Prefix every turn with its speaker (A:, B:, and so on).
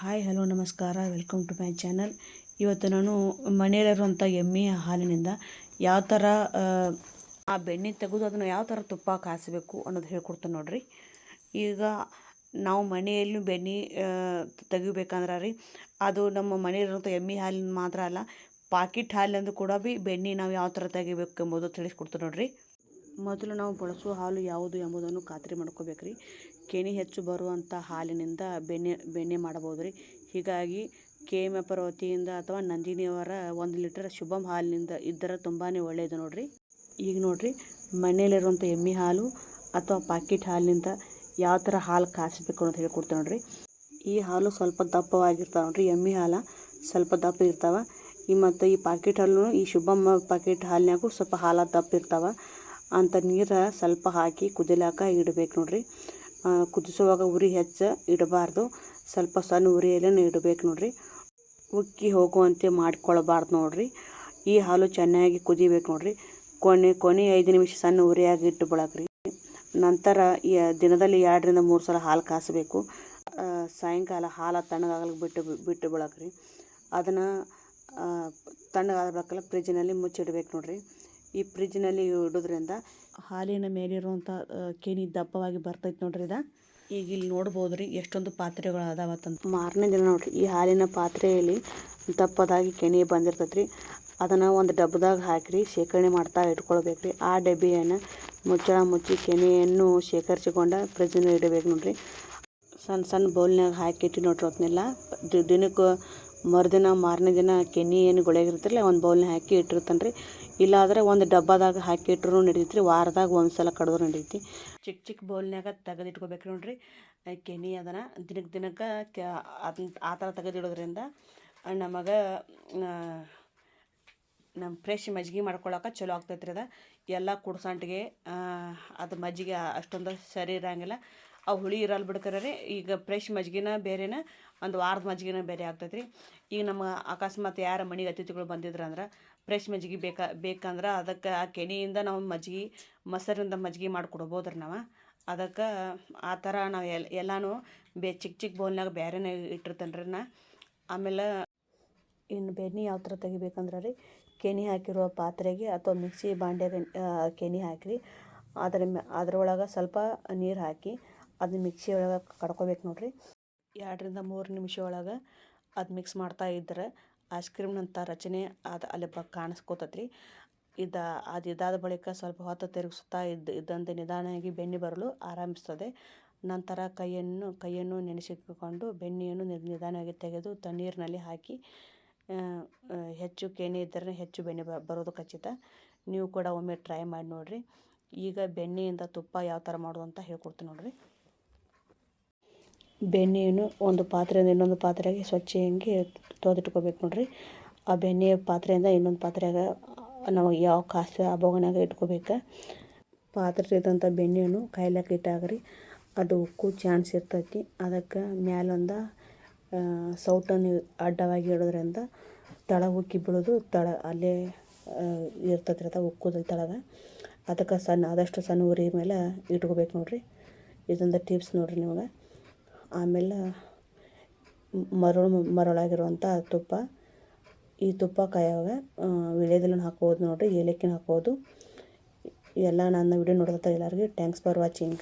A: Hi hello ನಮಸ್ಕಾರ. Welcome to my channel. ಇವತ್ತು ನಾನು ಮನೆಯಲ್ಲಿರುವಂಥ ಎಮ್ಮೆಯ ಹಾಲಿನಿಂದ ಯಾವ ಥರ ಆ, ಬೆಣ್ಣೆ ತೆಗೆದು ಅದನ್ನು ಯಾವ ಥರ ತುಪ್ಪ ಕಾಸಬೇಕು ಅನ್ನೋದು ಹೇಳ್ಕೊಡ್ತೇನೆ ನೋಡಿರಿ. ಈಗ ನಾವು ಮನೆಯಲ್ಲಿ ಬೆಣ್ಣೆ ತೆಗಿಬೇಕಂದ್ರೆ ರೀ ಅದು ನಮ್ಮ ಮನೆಯಲ್ಲಿರುವಂಥ ಎಮ್ಮೆ ಹಾಲಿನ ಮಾತ್ರ ಅಲ್ಲ ಪಾಕಿಟ್ ಹಾಲಿನಂದು ಕೂಡ ಬಿ ಬೆಣ್ಣೆ ನಾವು ಯಾವ ಥರ ತೆಗಿಬೇಕು ಎಂಬುದು ತಿಳಿಸ್ಕೊಡ್ತೇವೆ ನೋಡ್ರಿ. ಮೊದಲು ನಾವು ಬಳಸುವ ಹಾಲು ಯಾವುದು ಎಂಬುದನ್ನು ಖಾತ್ರಿ ಮಾಡ್ಕೋಬೇಕು ರೀ ಕೆನೆ ಹೆಚ್ಚು ಬರುವಂಥ ಹಾಲಿನಿಂದ ಬೆಣ್ಣೆ ಬೆಣ್ಣೆ ಮಾಡಬಹುದು ರೀ ಹೀಗಾಗಿ ಕೆ ಎಂ ಅವರ ವತಿಯಿಂದ ಅಥವಾ ನಂದಿನಿಯವರ ಒಂದು ಲೀಟರ್ ಶುಭಮ್ ಹಾಲಿನಿಂದ ಇದ್ದರೆ ತುಂಬಾ ಒಳ್ಳೆಯದು ನೋಡಿರಿ. ಈಗ ನೋಡಿರಿ, ಮನೆಯಲ್ಲಿರುವಂಥ ಎಮ್ಮೆ ಹಾಲು ಅಥವಾ ಪಾಕೆಟ್ ಹಾಲಿನಿಂದ ಯಾವ ಥರ ಹಾಲು ಕಾಸಬೇಕು ಅಂತ ಹೇಳ್ಕೊಡ್ತೇವೆ ನೋಡಿರಿ. ಈ ಹಾಲು ಸ್ವಲ್ಪ ದಪ್ಪವಾಗಿರ್ತಾವೆ ನೋಡಿರಿ, ಎಮ್ಮೆ ಹಾಲು ಸ್ವಲ್ಪ ದಪ್ಪ ಇರ್ತಾವೆ. ಈ ಮತ್ತು ಈ ಪಾಕೆಟ್ ಹಾಲು ಈ ಶುಭಮ್ ಪಾಕೆಟ್ ಹಾಲಿನಾಗೂ ಸ್ವಲ್ಪ ಹಾಲು ದಪ್ಪ ಇರ್ತಾವೆ. ಅಂತ ನೀರು ಸ್ವಲ್ಪ ಹಾಕಿ ಕುದಿಲಾಕ ಇಡಬೇಕು ನೋಡ್ರಿ. ಕುದಿಸುವಾಗ ಉರಿ ಹೆಚ್ಚು ಇಡಬಾರ್ದು. ಸ್ವಲ್ಪ ಸಣ್ಣ ಉರಿಯಲ್ಲೇ ಇಡಬೇಕು ನೋಡ್ರಿ. ಉಕ್ಕಿ ಹೋಗುವಂತೆ ಮಾಡ್ಕೊಳ್ಬಾರ್ದು ನೋಡ್ರಿ. ಈ ಹಾಲು ಚೆನ್ನಾಗಿ ಕುದಿಬೇಕು ನೋಡ್ರಿ. ಕೊನೆ ಕೊನೆ ಐದು ನಿಮಿಷ ಸಣ್ಣ ಉರಿಯಾಗಿ ಇಟ್ಟು ಬಿಡಕ್ರಿ ನಂತರ ಈ ದಿನದಲ್ಲಿ ಎರಡರಿಂದ ಮೂರು ಸಲ ಹಾಲು ಕಾಸಬೇಕು. ಸಾಯಂಕಾಲ ಹಾಲು ತಣ್ಣಗಾಗಲಿಕ್ಕೆ ಬಿಟ್ಟು ಬಿಟ್ಟು ಬಿಡಕ್ರಿ ಅದನ್ನು ತಣ್ಣಗಾಗಬೇಕಲ್ಲ ಫ್ರಿಜ್ಜಿನಲ್ಲಿ ಮುಚ್ಚಿಡ್ಬೇಕು ನೋಡ್ರಿ. ಈ ಫ್ರಿಜ್ನಲ್ಲಿ ಇಡೋದ್ರಿಂದ ಹಾಲಿನ ಮೇಲಿರುವಂಥ ಕೆನಿ ದಪ್ಪವಾಗಿ ಬರ್ತೈತೆ ನೋಡ್ರಿ ಇದು. ಈಗ ಇಲ್ಲಿ ನೋಡ್ಬೋದು ರೀ ಎಷ್ಟೊಂದು ಪಾತ್ರೆಗಳು ಅದಾವತ್ತಂತ ಮಾರನೇ ದಿನ ನೋಡ್ರಿ ಈ ಹಾಲಿನ ಪಾತ್ರೆಯಲ್ಲಿ ದಪ್ಪದಾಗಿ ಕೆನೆ ಬಂದಿರ್ತೈತೆ ರೀ ಅದನ್ನು ಒಂದು ಡಬ್ಬದಾಗ ಹಾಕಿರಿ ಶೇಖರಣೆ ಮಾಡ್ತಾ ಇಟ್ಕೊಳ್ಬೇಕು ರೀ ಆ ಡಬ್ಬಿಯನ್ನು ಮುಚ್ಚಳ ಮುಚ್ಚಿ ಕೆನೆಯನ್ನು ಶೇಖರಿಸಿಕೊಂಡ ಫ್ರಿಜ್ನ ಇಡಬೇಕು ನೋಡ್ರಿ. ಸಣ್ಣ ಸಣ್ಣ ಬೌಲ್ನಾಗ ಹಾಕಿಟ್ಟು ನೋಡ್ರಿ ಅದನ್ನೆಲ್ಲ ದಿನಕ್ಕೆ ಮರುದಿನ ಮಾರನೇ ದಿನ ಕೆನೆ ಏನು ಗೊಳೆಗಿರ್ತಿರಲ್ಲ ಒಂದು ಬೌಲ್ನ ಹಾಕಿ ಇಟ್ಟಿರ್ತಾನೆ ರೀ ಇಲ್ಲಾದ್ರೆ ಒಂದು ಡಬ್ಬದಾಗ ಹಾಕಿಟ್ರೂ ನಡೀತ್ರಿ ವಾರದಾಗ ಒಂದು ಸಲ ಕಡಿದ್ರು ನಡೀತಿ ಚಿಕ್ಕ ಚಿಕ್ಕ ಬೌಲ್ನಾಗ ತೆಗೆದಿಟ್ಕೋಬೇಕು ನೋಡ್ರಿ. ಕೆನಿ ಅದನ್ನು ದಿನಕ್ಕೆ ದಿನಕ್ಕೆ ಆ ಥರ ತೆಗೆದಿಡೋದ್ರಿಂದ ನಮಗೆ ನಮ್ಮ ಫ್ರೆಶ್ ಮಜ್ಜಿಗೆ ಮಾಡ್ಕೊಳಕ್ಕೆ ಚಲೋ ಆಗ್ತೈತೆ ರೀ ಅದು. ಎಲ್ಲ ಕುಡ್ಸಂಟಿಗೆ ಅದು ಮಜ್ಜಿಗೆ ಅಷ್ಟೊಂದು ಸರಿ ಇರೋಂಗಿಲ್ಲ. ಆ ಹುಳಿ ಇರಲ್ಲ ಬಿಡ್ಕರ ರೀ, ಈಗ ಫ್ರೆಶ್ ಮಜ್ಜಿಗೆನ ಬೇರೆನ ಒಂದು ವಾರದ ಮಜ್ಜಿಗೆನ ಬೇರೆ ಆಗ್ತೈತೆ ರೀ ಈಗ ನಮ್ಮ ಅಕಸ್ಮಾತ್ ಯಾರ ಮನೆಗೆ ಅತಿಥಿಗಳು ಬಂದಿದ್ರು ಅಂದ್ರೆ ಫ್ರೆಶ್ ಮಜ್ಜಿಗೆ ಬೇಕಾ, ಬೇಕಂದ್ರೆ ಅದಕ್ಕೆ ಆ ಕೆನೆಯಿಂದ ನಾವು ಮಜ್ಜಿಗೆ, ಮೊಸರಿಂದ ಮಜ್ಜಿಗೆ ಮಾಡಿಕೊಡ್ಬೋದ್ರಿ ನಾವು. ಅದಕ್ಕೆ ಆ ಥರ ನಾವು ಎಲ್ಲ ಎಲ್ಲನೂ ಬೇ ಚಿಕ್ಕ ಚಿಕ್ಕ ಬೌಲ್ನಾಗ ಬೇರೆನೇ ಇಟ್ಟಿರ್ತೇನೆ ರೀ ನಾ. ಆಮೇಲೆ ಇನ್ನು ಬೆಣ್ಣೆ ಯಾವ ಥರ ತೆಗಿಬೇಕಂದ್ರೆ ರೀ ಕೆನೆ ಹಾಕಿರೋ ಪಾತ್ರೆಗೆ ಅಥವಾ ಮಿಕ್ಸಿ ಬಾಂಡೆಗೆ ಕೆನೆ ಹಾಕಿರಿ. ಅದರ ಅದ್ರೊಳಗೆ ಸ್ವಲ್ಪ ನೀರು ಹಾಕಿ ಅದನ್ನ ಮಿಕ್ಸಿ ಒಳಗೆ ಕಡ್ಕೋಬೇಕು ನೋಡಿರಿ. ಎರಡರಿಂದ ಮೂರು ನಿಮಿಷ ಒಳಗೆ ಅದು ಮಿಕ್ಸ್ ಮಾಡ್ತಾ ಇದ್ರೆ ಐಸ್ ಕ್ರೀಮ್ನಂಥ ರಚನೆ ಅದು ಅಲ್ಲಿ ಬ ಕಾಣಿಸ್ಕೋತತ್ರಿ. ಇದು ಅದು ಇದಾದ ಬಳಿಕ ಸ್ವಲ್ಪ ಹೊತ್ತು ತಿರುಗಿಸುತ್ತಾ ಇದ್ದ ಇದ್ದಂತೆ ನಿಧಾನವಾಗಿ ಬೆಣ್ಣೆ ಬರಲು ಆರಂಭಿಸ್ತದೆ. ನಂತರ ಕೈಯನ್ನು ಕೈಯನ್ನು ನೆನೆಸಿಕೊಂಡು ಬೆಣ್ಣೆಯನ್ನು ನಿಧಾನವಾಗಿ ತೆಗೆದು ತಣ್ಣೀರಿನಲ್ಲಿ ಹಾಕಿ ಹೆಚ್ಚು ಕೆನೆ ಇದ್ದರೆ ಹೆಚ್ಚು ಬೆಣ್ಣೆ ಬರೋದು ಖಚಿತ. ನೀವು ಕೂಡ ಒಮ್ಮೆ ಟ್ರೈ ಮಾಡಿ ನೋಡಿರಿ. ಈಗ ಬೆಣ್ಣೆಯಿಂದ ತುಪ್ಪ ಯಾವ ಥರ ಮಾಡೋದು ಅಂತ ಹೇಳ್ಕೊಡ್ತೀನಿ ನೋಡಿರಿ. ಬೆಣ್ಣೆಯನ್ನು ಒಂದು ಪಾತ್ರೆಯಿಂದ ಇನ್ನೊಂದು ಪಾತ್ರೆಗೆ ಸ್ವಚ್ಛಂಗೆ ತೊಳೆದಿಟ್ಕೋಬೇಕು ನೋಡಿರಿ. ಆ ಬೆಣ್ಣೆಯ ಪಾತ್ರೆಯಿಂದ ಇನ್ನೊಂದು ಪಾತ್ರೆಗೆ ನಾವು ಯಾವ ಕಾಸು ಆ ಬೊಗಣಾಗ ಇಟ್ಕೋಬೇಕು. ಪಾತ್ರೆ ಇದ್ದಂಥ ಬೆಣ್ಣೆಯನ್ನು ಕಾಯ್ಲಕ್ಕೆ ಇಟ್ಟಾಗ್ರಿ. ಅದು ಉಕ್ಕು ಚಾನ್ಸ್ ಇರ್ತೈತಿ. ಅದಕ್ಕೆ ಮ್ಯಾಲೊಂದು ಸೌಟನ್ನು ಅಡ್ಡವಾಗಿ ಇಡೋದ್ರಿಂದ ತಳ ಉಕ್ಕಿ ಬೀಳೋದು ತಳ ಅಲ್ಲೇ ಇರ್ತೈತಿ ಉಕ್ಕುದಲ್ಲಿ ತಳಗ. ಅದಕ್ಕೆ ಸಣ್ಣ, ಆದಷ್ಟು ಸಣ್ಣ ಉರಿ ಮೇಲೆ ಇಟ್ಕೋಬೇಕು ನೋಡ್ರಿ. ಇದೊಂದು ಟಿಪ್ಸ್ ನೋಡ್ರಿ ನಿಮಗೆ. ಆಮೇಲೆ ಮರಳು ಮರಳಾಗಿರುವಂಥ ತುಪ್ಪ. ಈ ತುಪ್ಪ ಕಾಯುವಾಗ ವೀಳ್ಯದೆಲೆನ ಹಾಕ್ಬೋದು ನೋಡಿರಿ, ಏಲಕ್ಕಿನ ಹಾಕ್ಬೋದು. ಎಲ್ಲ ನನ್ನ ವಿಡಿಯೋ ನೋಡಿದಂಥ ಎಲ್ಲರಿಗೂ ಥ್ಯಾಂಕ್ಸ್ ಫಾರ್ ವಾಚಿಂಗ್